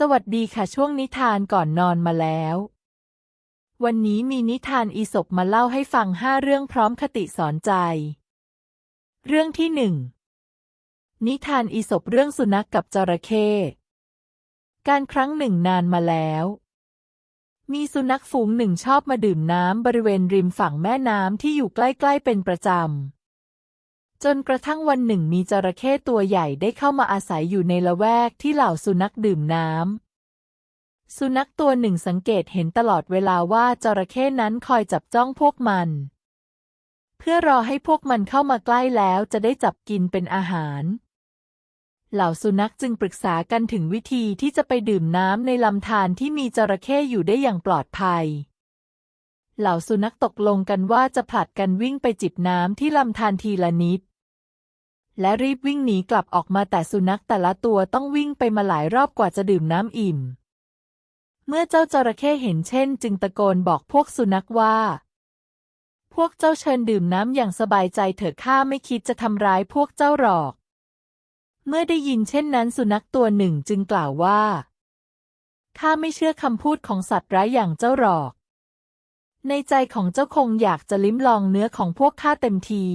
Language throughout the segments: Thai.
สวัสดีค่ะช่วงนิทานก่อนนอนมาแล้ว วันนี้มีนิทานอีสปมาเล่าให้ฟังห้าเรื่องพร้อมคติสอนใจ เรื่องที่หนึ่งนิทานอีสปเรื่องสุนัขกกับจระเข้การครั้งหนึ่งนานมาแล้ว มีสุนัขฝูงหนึ่งชอบมาดื่มน้ำบริเวณริมฝั่งแม่น้ำที่อยู่ใกล้ ๆ เป็นประจำ จนกระทั่งวันหนึ่งมีจระเข้ตัวใหญ่ได้เข้ามาอาศัยอยู่ในละแวกที่เหล่าสุนัขดื่มน้ำ สุนัขตัวหนึ่งสังเกตเห็นตลอดเวลาว่าจระเข้นั้นคอยจับจ้องพวกมัน เพื่อรอให้พวกมันเข้ามาใกล้แล้วจะได้จับกินเป็นอาหาร เหล่าสุนัขจึงปรึกษากันถึงวิธีที่จะไปดื่มน้ำในลำธารที่มีจระเข้อยู่ได้อย่างปลอดภัย เหล่าสุนัขตกลงกันว่าจะผลัดกันวิ่งไปจิบน้ำที่ลำธารทีละนิด และรีบวิ่งหนีกลับออกมาแต่สุนัขแต่ละตัวต้องวิ่งไปมาหลายรอบกว่าจะดื่มน้ำอิ่ม เมื่อเจ้าจระเข้เห็นเช่น จึงตะโกนบอกพวกสุนัขว่า พวกเจ้าเชิญดื่มน้ำอย่างสบายใจเถิดข้าไม่คิดจะทำร้ายพวกเจ้าหรอก เมื่อได้ยินเช่นนั้นสุนัขตัวหนึ่งจึงกล่าวว่าข้าไม่เชื่อคำพูดของสัตว์ร้ายอย่างเจ้าหรอก ในใจของเจ้าคงอยากจะลิ้มลองเนื้อของพวกข้าเต็มที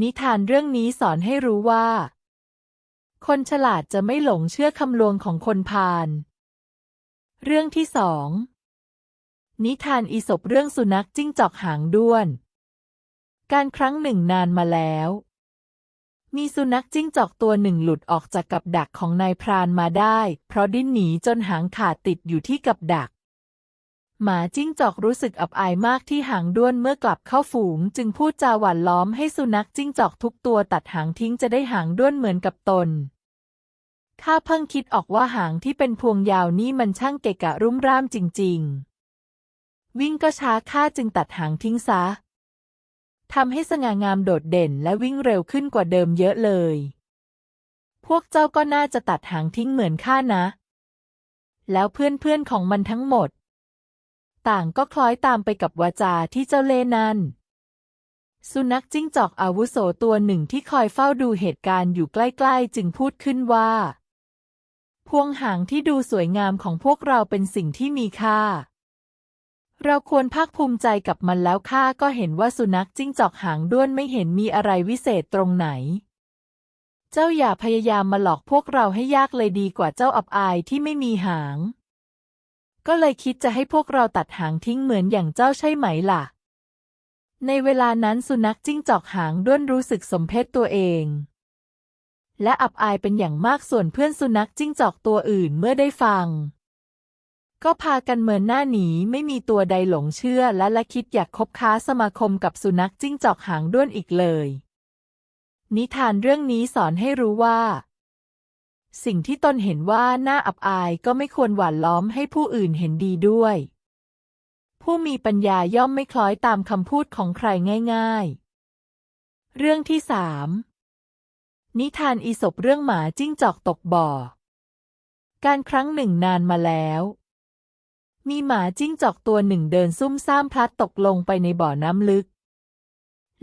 นิทานเรื่องนี้สอนให้รู้ว่า คนฉลาดจะไม่หลงเชื่อคำลวงของคนพาล เรื่องที่สอง นิทานอีสบเรื่องสุนัขจิ้งจอกหางด้วน การครั้งหนึ่งนานมาแล้ว มีสุนัขจิ้งจอกตัวหนึ่งหลุดออกจากกับดักของนายพรานมาได้ เพราะดิ้นหนีจนหางขาดติดอยู่ที่กับดัก หมาจิ้งจอกรู้สึกอับอายมากที่หางด้วนเมื่อกลับเข้าฝูง จึงพูดจาหวานล้อมให้สุนัขจิ้งจอกทุกตัวตัดหางทิ้งจะได้หางด้วนเหมือนกับตนข้าเพิ่งคิดออกว่าหางที่เป็นพวงยาวนี่มันช่างเกะกะรุ่มร่ามจริง ๆ วิ่งก็ช้าข้าจึงตัดหางทิ้งซะทำให้สง่างามโดดเด่นและวิ่งเร็วขึ้นกว่าเดิมเยอะเลย พวกเจ้าก็น่าจะตัดหางทิ้งเหมือนข้านะ แล้วเพื่อนๆของมันทั้งหมด ต่างก็คล้อยตามไปกับวาจาที่เจ้าเล่นั่น สุนัขจิ้งจอกอาวุโสตัวหนึ่งที่คอยเฝ้าดูเหตุการณ์อยู่ใกล้ๆ จึงพูดขึ้นว่า พวงหางที่ดูสวยงามของพวกเราเป็นสิ่งที่มีค่า เราควรภาคภูมิใจกับมันแล้วข้าก็เห็นว่าสุนัขจิ้งจอกหางด้วนไม่เห็นมีอะไรวิเศษตรงไหนเจ้าอย่าพยายามมาหลอกพวกเราให้ยากเลยดีกว่าเจ้าอับอายที่ไม่มีหาง ก็เลยคิดจะให้พวกเราตัดหางทิ้งเหมือนอย่างเจ้าใช่ไหมล่ะ ในเวลานั้นสุนัขจิ้งจอกหางด้วนรู้สึกสมเพชตัวเอง และอับอายเป็นอย่างมากส่วนเพื่อนสุนัขจิ้งจอกตัวอื่นเมื่อได้ฟัง ก็พากันเมินหน้าหนีไม่มีตัวใดหลงเชื่อและละคิดอยากคบค้าสมาคมกับสุนัขจิ้งจอกหางด้วนอีกเลย นิทานเรื่องนี้สอนให้รู้ว่า สิ่งที่ตนเห็นว่าน่าอับอายก็ไม่ควรหวานล้อมให้ผู้อื่นเห็นดีด้วย ผู้มีปัญญาย่อมไม่คล้อยตามคำพูดของใครง่าย ๆ เรื่องที่สามนิทานอีสบเรื่องหมาจิ้งจอกตกบ่อ การครั้งหนึ่งนานมาแล้ว มีหมาจิ้งจอกตัวหนึ่งเดินซุ่มซ่ามพลัดตกลงไปในบ่อน้ำลึก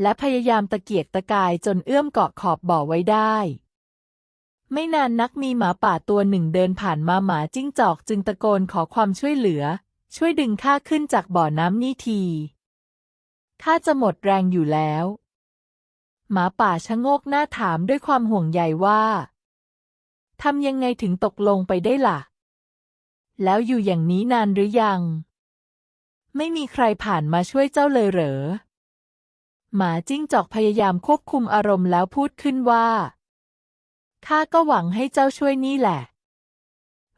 และพยายามตะเกียกตะกายจนเอื้อมเกาะขอบบ่อไว้ได้ ไม่นานนักมีหมาป่าตัวหนึ่งเดินผ่านมาหมาจิ้งจอกจึงตะโกนขอความช่วยเหลือ ช่วยดึงข้าขึ้นจากบ่อน้ำนี่ทีข้าจะหมดแรงอยู่แล้ว หมาป่าชะโงกหน้าถามด้วยความห่วงใยว่าทำยังไงถึงตกลงไปได้ล่ะ แล้วอยู่อย่างนี้นานหรือยัง ไม่มีใครผ่านมาช่วยเจ้าเลยเหรอ หมาจิ้งจอกพยายามควบคุมอารมณ์แล้วพูดขึ้นว่า ข้าก็หวังให้เจ้าช่วยนี่แหละ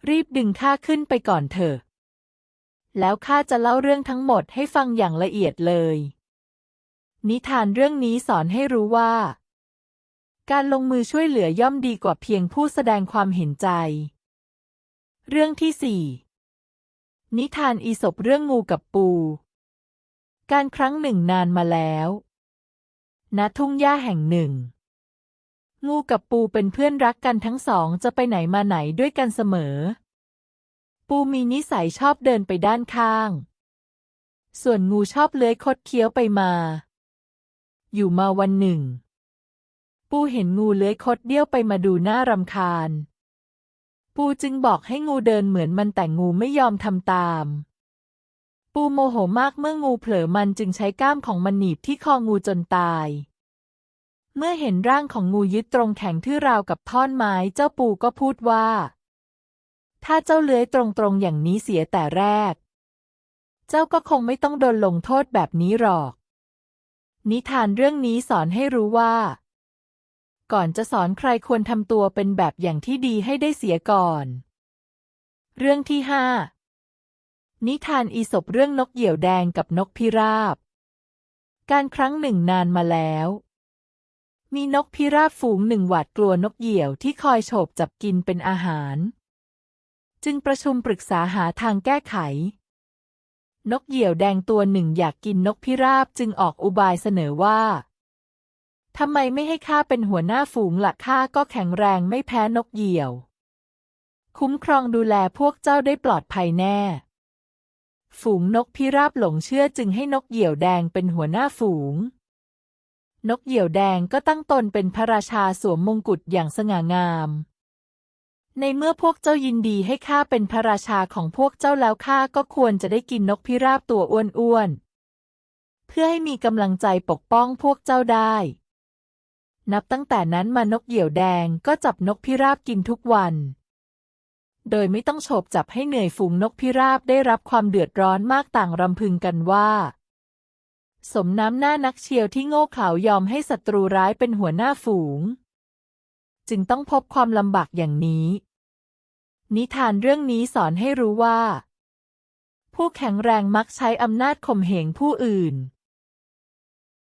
รีบดึงข้าขึ้นไปก่อนเถอะ แล้วข้าจะเล่าเรื่องทั้งหมดให้ฟังอย่างละเอียดเลย นิทานเรื่องนี้สอนให้รู้ว่า การลงมือช่วยเหลือย่อมดีกว่าเพียงผู้แสดงความเห็นใจ เรื่องที่สี่นิทานอีสบเรื่องงูกับปู การครั้งหนึ่งนานมาแล้วณทุ่งหญ้าแห่งหนึ่ง งูกับปูเป็นเพื่อนรักกันทั้งสองจะไปไหนมาไหนด้วยกันเสมอ ปูมีนิสัยชอบเดินไปด้านข้าง ส่วนงูชอบเลื้อยคดเคี้ยวไปมา อยู่มาวันหนึ่ง ปูเห็นงูเลื้อยคดเดี้ยวไปมาดูน่ารำคาญ ปูจึงบอกให้งูเดินเหมือนมันแต่งูไม่ยอมทำตาม ปูโมโหมากเมื่องูเผลอมันจึงใช้ก้ามของมันหนีบที่คองูจนตาย เมื่อเห็นร่างของงูยึดตรงแข็งทื่อราวกับท่อนไม้เจ้าปูก็พูดว่า ถ้าเจ้าเลื้อยตรงๆอย่างนี้เสียแต่แรก เจ้าก็คงไม่ต้องโดนลงโทษแบบนี้หรอก นิทานเรื่องนี้สอนให้รู้ว่า ก่อนจะสอนใครควรทำตัวเป็นแบบอย่างที่ดีให้ได้เสียก่อน เรื่องที่ห้านิทานอีสปเรื่องนกเหยี่ยวแดงกับนกพิราบ การครั้งหนึ่งนานมาแล้ว มีนกพิราบฝูงหนึ่งหวาดกลัวนกเหยี่ยวที่คอยโฉบจับกินเป็นอาหาร จึงประชุมปรึกษาหาทางแก้ไข นกเหยี่ยวแดงตัวหนึ่งอยากกินนกพิราบจึงออกอุบายเสนอว่าทำไมไม่ให้ข้าเป็นหัวหน้าฝูงละข้าก็แข็งแรงไม่แพ้นกเหยี่ยว คุ้มครองดูแลพวกเจ้าได้ปลอดภัยแน่ ฝูงนกพิราบหลงเชื่อจึงให้นกเหยี่ยวแดงเป็นหัวหน้าฝูง นกเหยี่ยวแดงก็ตั้งตนเป็นพระราชาสวมมงกุฎอย่างสง่างาม ในเมื่อพวกเจ้ายินดีให้ข้าเป็นพระราชาของพวกเจ้าแล้วข้าก็ควรจะได้กินนกพิราบตัวอ้วนๆ เพื่อให้มีกำลังใจปกป้องพวกเจ้าได้ นับตั้งแต่นั้นมานกเหยี่ยวแดงก็จับนกพิราบกินทุกวัน โดยไม่ต้องโฉบจับให้เหนื่อยฝูงนกพิราบได้รับความเดือดร้อนมากต่างรำพึงกันว่า สมน้ำหน้านักเชียวที่โง่เขลายอมให้ศัตรูร้ายเป็นหัวหน้าฝูง จึงต้องพบความลำบากอย่างนี้ นิทานเรื่องนี้สอนให้รู้ว่า ผู้แข็งแรงมักใช้อำนาจข่มเหงผู้อื่น